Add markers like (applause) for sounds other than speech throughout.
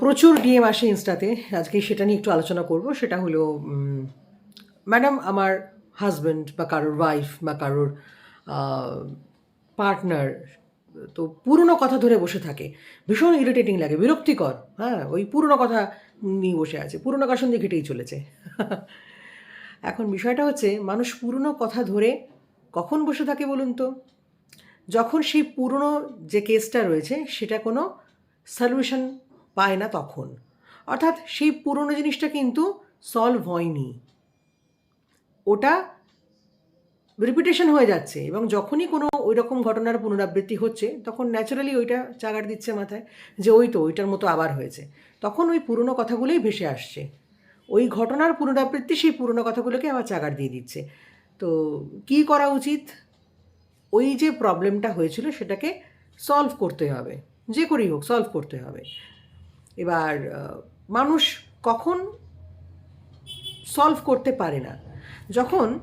প্রচুর ডিএম আসে ইনস্টাতে। আজকে সেটা নিয়ে একটু আলোচনা করব। সেটা হলো ম্যাডাম আমার হাজব্যান্ড বা কারোর ওয়াইফ বা কারোর পার্টনার তো পুরনো কথা ধরে বসে থাকে। ভীষণ ইরিটেটিং লাগে, বিরক্তিকর হ্যাঁ ওই পুরনো কথা নিয়ে বসে আছে। পুরনো কাশন দিয়ে ঘেটেই চলেছে। (laughs) এখন বিষয়টা হচ্ছে, মানুষ পুরনো কথা ধরে কখন বসে থাকে বলুন তো? যখন সেই পুরনো যে কেসটা রয়েছে, সেটা কোনো সলিউশন পায় না তখন। অর্থাৎ সেই পুরনো জিনিসটা কিন্তু সলভ হয়নি। ওটা রিপিটেশন হয়ে যাচ্ছে এবং যখনই কোনো ওই রকম ঘটনার পুনরাবৃত্তি হচ্ছে, তখন ন্যাচারালি ওইটা চাগার দিচ্ছে মাথায় যে ওই তো, ওইটার মতো আবার হয়েছে। তখন ওই পুরনো কথাগুলোই ভেসে আসছে। ওই ঘটনার পুনরাবৃত্তি সেই পুরনো কথাগুলোকে আবার চাগার দিয়ে দিচ্ছে। তো কি করা উচিত? ওই যে প্রবলেমটা হয়েছিল সেটাকে সলভ করতে হবে। যে করেই হোক সলভ করতে হবে। এবার মানুষ কখন সলভ করতে পারে না? যখন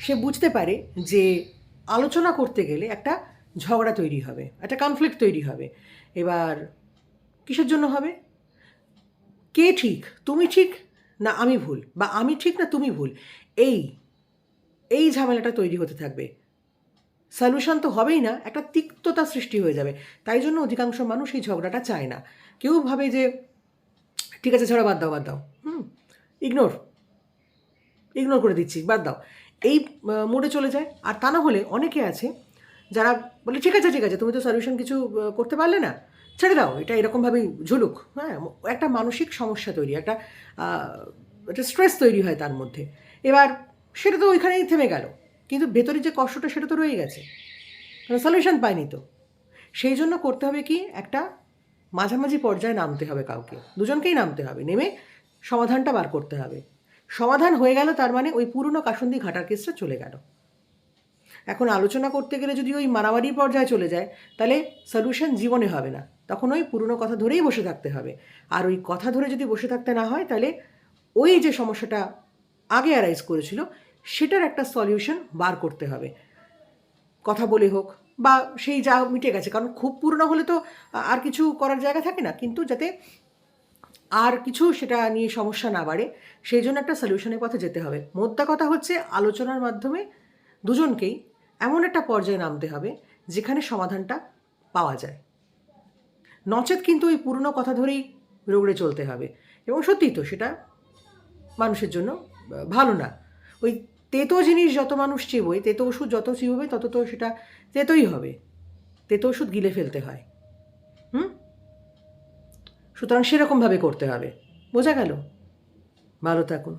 সে বুঝতে পারে যে আলোচনা করতে গেলে একটা ঝগড়া তৈরি হবে, একটা কনফ্লিক্ট তৈরি হবে। এবার কিসের জন্য হবে? কে ঠিক? তুমি ঠিক না আমি ভুল? বা আমি ঠিক না তুমি ভুল? এই এই ঝামেলাটা তৈরি হতে থাকবে। সলিউশন তো হবেই না, একটা তিক্ততা সৃষ্টি হয়ে যাবে। তাই জন্য অধিকাংশ মানুষ এই ঝগড়াটা চায় না। কেউ ভাবে যে, ঠিক আছে, ছাড়া বাদ দাও বাদ দাও। হুম ইগনোর ইগনোর করে দিচ্ছি, বাদ দাও। এই মোড়ে চলে যায়। আর তা না হলে অনেকে আছে, যারা বলে, ঠিক আছে ঠিক আছে, তুমি তো সলিউশন কিছু করতে পারলে না। ছেড়ে দাও, এটা এরকমভাবেই ঝুলুক। হ্যাঁ একটা মানসিক সমস্যা তৈরি, একটা একটা স্ট্রেস তৈরি হয় তার মধ্যে। এবার সেটা তো ওইখানেই থেমে গেল। কিন্তু ভেতরে যে কষ্টটা সেটা তো রয়ে গেছে। সলিউশন পায়নি তো। সেই জন্য করতে হবে কি? একটা মাঝামাঝি পর্যায়ে নামতে হবে কাউকে। দুজনকেই নামতে হবে। নেমে সমাধানটা বার করতে হবে। সমাধান হয়ে গেল তার মানে ওই পুরনো কাসন্দি ঘাটার কেসটা চলে গেল। এখন আলোচনা করতে গেলে যদি ওই মারামারি পর্যায়ে চলে যায়, তাহলে সলিউশন জীবনে হবে না। তখন ওই পুরনো কথা ধরেই বসে থাকতে হবে। আর ওই কথা ধরে যদি বসে থাকতে না হয়, তাহলে ওই যে সমস্যাটা আগে অ্যারাইজ করেছিল সেটার একটা সলিউশন বার করতে হবে। কথা বলে হোক বা সেই যা মিটে গেছে, কারণ খুব পুরনো হলে তো আর কিছু করার জায়গা থাকে না। কিন্তু যাতে আর কিছু সেটা নিয়ে সমস্যা না বাড়ে, সেই জন্য একটা সলিউশনের পথে যেতে হবে। মোদ্দা কথা হচ্ছে আলোচনার মাধ্যমে দুজনকেই এমন একটা পর্যায়ে নামতে হবে যেখানে সমাধানটা পাওয়া যায়। নচেত কিন্তু ওই পুরনো কথা ধরেই রোগড়ে চলতে হবে। এবং সত্যিই তো সেটা মানুষের জন্য ভালো না। ওই তেতো জিনিস যত মানুষ চিবোয়, তেতো ওষুধ যত চিবোবে, তত তো সেটা তেতোই হবে। তেতো ওষুধ গিলে ফেলতে হয়। হুম? সুতরাং সেরকমভাবে করতে হবে। বোঝা গেল? ভালো থাকুন।